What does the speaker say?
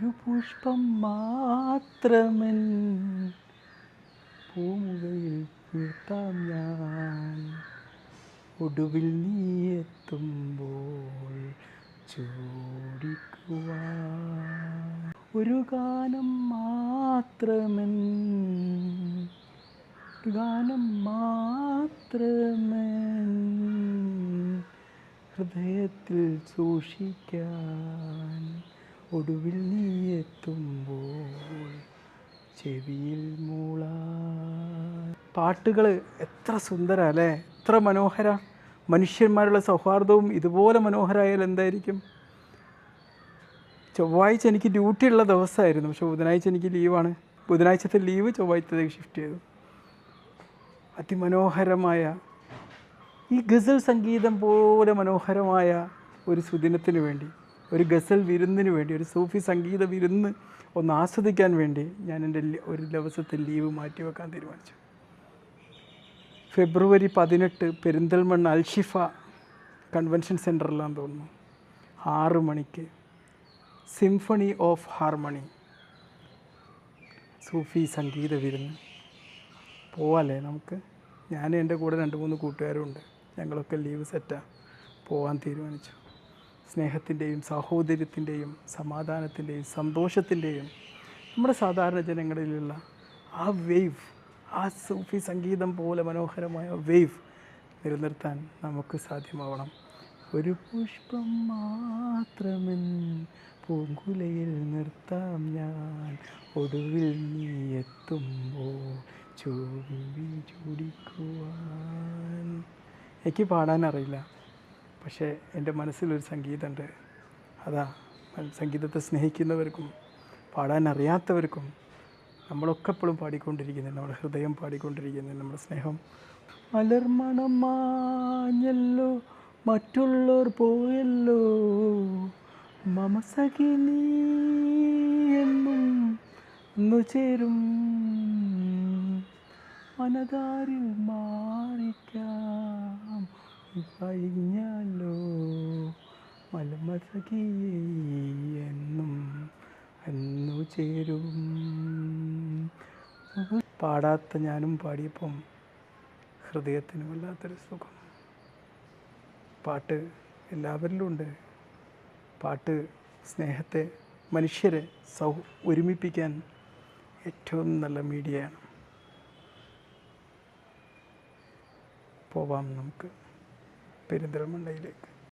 ഒരു പുഷ്പം മാത്രമൻ പൂമുകയിൽ വീഴ്ത്താം ഞാൻ. ഒടുവിൽ നീ എത്തുമ്പോൾ ചൂടിക്കുവാൻ ഒരു ഗാനം മാത്രമൻ ഗാനം മാത്രമൻ ഹൃദയത്തിൽ സൂക്ഷിക്കാൻ ഒടുവിൽ നീ എത്തുമ്പോൾ ചെവിയിൽ മൂള പാട്ടുകൾ എത്ര സുന്ദര അല്ലേ എത്ര മനോഹര മനുഷ്യന്മാരുള്ള സൗഹാർദ്ദവും ഇതുപോലെ മനോഹരമായാൽ എന്തായിരിക്കും? ചൊവ്വാഴ്ച എനിക്ക് ഡ്യൂട്ടി ഉള്ള ദിവസമായിരുന്നു. പക്ഷെ ബുധനാഴ്ച എനിക്ക് ലീവാണ്. ബുധനാഴ്ചത്തെ ലീവ് ചൊവ്വാഴ്ചത്തേക്ക് ഷിഫ്റ്റ് ചെയ്തു. അതിമനോഹരമായ ഈ ഗസൽ സംഗീതം പോലെ മനോഹരമായ ഒരു സുദിനത്തിന് വേണ്ടി ഒരു ഗസൽ വിരുന്നിന് വേണ്ടി ഒരു സൂഫി സംഗീത വിരുന്ന് ഒന്ന് ആസ്വദിക്കാൻ വേണ്ടി ഞാൻ എന്റെ ഒരു ദിവസത്തെ ലീവ് മാറ്റിവെക്കാൻ തീരുമാനിച്ചു. ഫെബ്രുവരി പതിനെട്ട് പെരിന്തൽമണ്ണ അൽഷിഫ കൺവെൻഷൻ സെന്ററിലാന്ന് തോന്നുന്നു. ആറ് മണിക്ക്. Symphony of harmony. സൂഫി സംഗീത വിരുന്ന്. പോവാല്ലേ നമുക്ക്? ഞാൻ എന്റെ കൂടെ രണ്ട് മൂന്ന് കൂട്ടുകാരും ഉണ്ട്. ഞങ്ങളൊക്കെ ലീവ് സെറ്റാണ് പോകാൻ തീരുമാനിച്ചു. സ്നേഹത്തിന്റെയും സാഹോദര്യത്തിന്റെയും സമാധാനത്തിന്റെയും സന്തോഷത്തിന്റെയും നമ്മുടെ സാധാരണ ജനങ്ങളിലുള്ള ആ വേവ് ആ സൂഫി സംഗീതം പോലെ മനോഹരമായ വേവ് നിലനിർത്താൻ നമുക്ക് സാധ്യമാവണം. ഒരു പുഷ്പം മാത്രമെൻ പൂങ്കുലയിൽ നിർത്താം ഞാൻ. ഒടുവിൽ നീ എത്തുമ്പോൾ ചൂടി ചൂടിക്കുവാൻ. എനിക്ക് പാടാൻ അറിയില്ല. പക്ഷേ എന്റെ മനസ്സിലൊരു സംഗീതമുണ്ട്. അതാ സംഗീതത്തെ സ്നേഹിക്കുന്നവർക്കും പാടാൻ അറിയാത്തവർക്കും നമ്മളൊക്കെ എപ്പോഴും പാടിക്കൊണ്ടിരിക്കുന്നത് നമ്മുടെ ഹൃദയം പാടിക്കൊണ്ടിരിക്കുന്നത് നമ്മുടെ സ്നേഹം. മലർമണമാഞ്ഞല്ലോ മറ്റുള്ളവർ പോയല്ലോ മമസഖി നീ എന്നും ചേരും. മനതാരിൽ മാറിക്കാം കഴിഞ്ഞാലോ? മലമസഖി എന്നും എന്നു ചേരും. പാടാത്ത ഞാനും പാടിയപ്പം ഹൃദയത്തിന് വല്ലാത്തൊരു സുഖം. പാട്ട് എല്ലാവരിലും ഉണ്ട്. പാട്ട് സ്നേഹത്തെ മനുഷ്യരെ സൗ ഒരുമിപ്പിക്കാൻ ഏറ്റവും നല്ല മീഡിയയാണ്. പോവാം നമുക്ക്. പെരിന്തൽമണ്ണയിലേക്ക്.